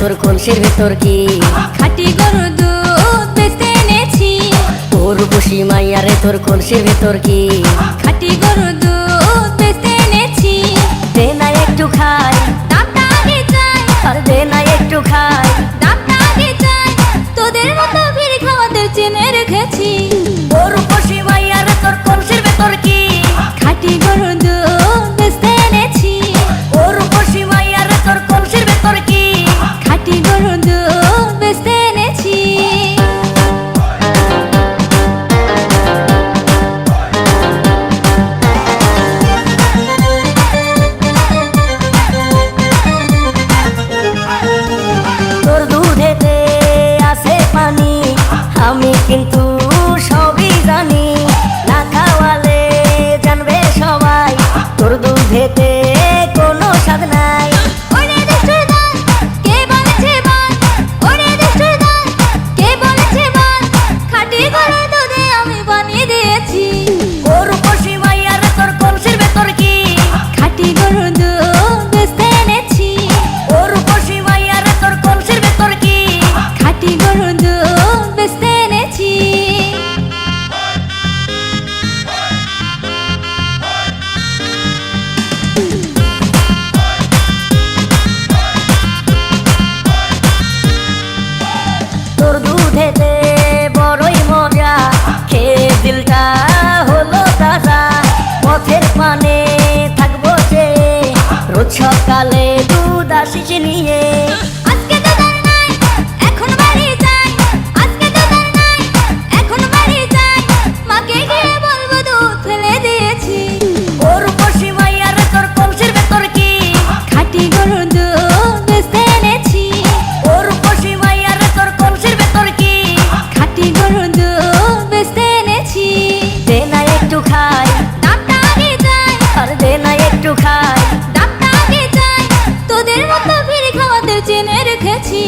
তোর কলসির ভেতর কি? খাটি গরু দুধ তোর বসি মাইয়া রে তোর কলসির ভেতর কি? খাটি গরু দুধ দে না একটু খাই। আগে আর দে না একটু খাই। আগে তোদের মতো ভিড় খাওয়াদের চেনে রেখেছি। তোর বসি মাইয়া রে তোর কলসির ভেতর কি? খাটি গরু que সকালে দুধ আসিস মতো ফিরে খাওয়াতে চেনে রেখেছি।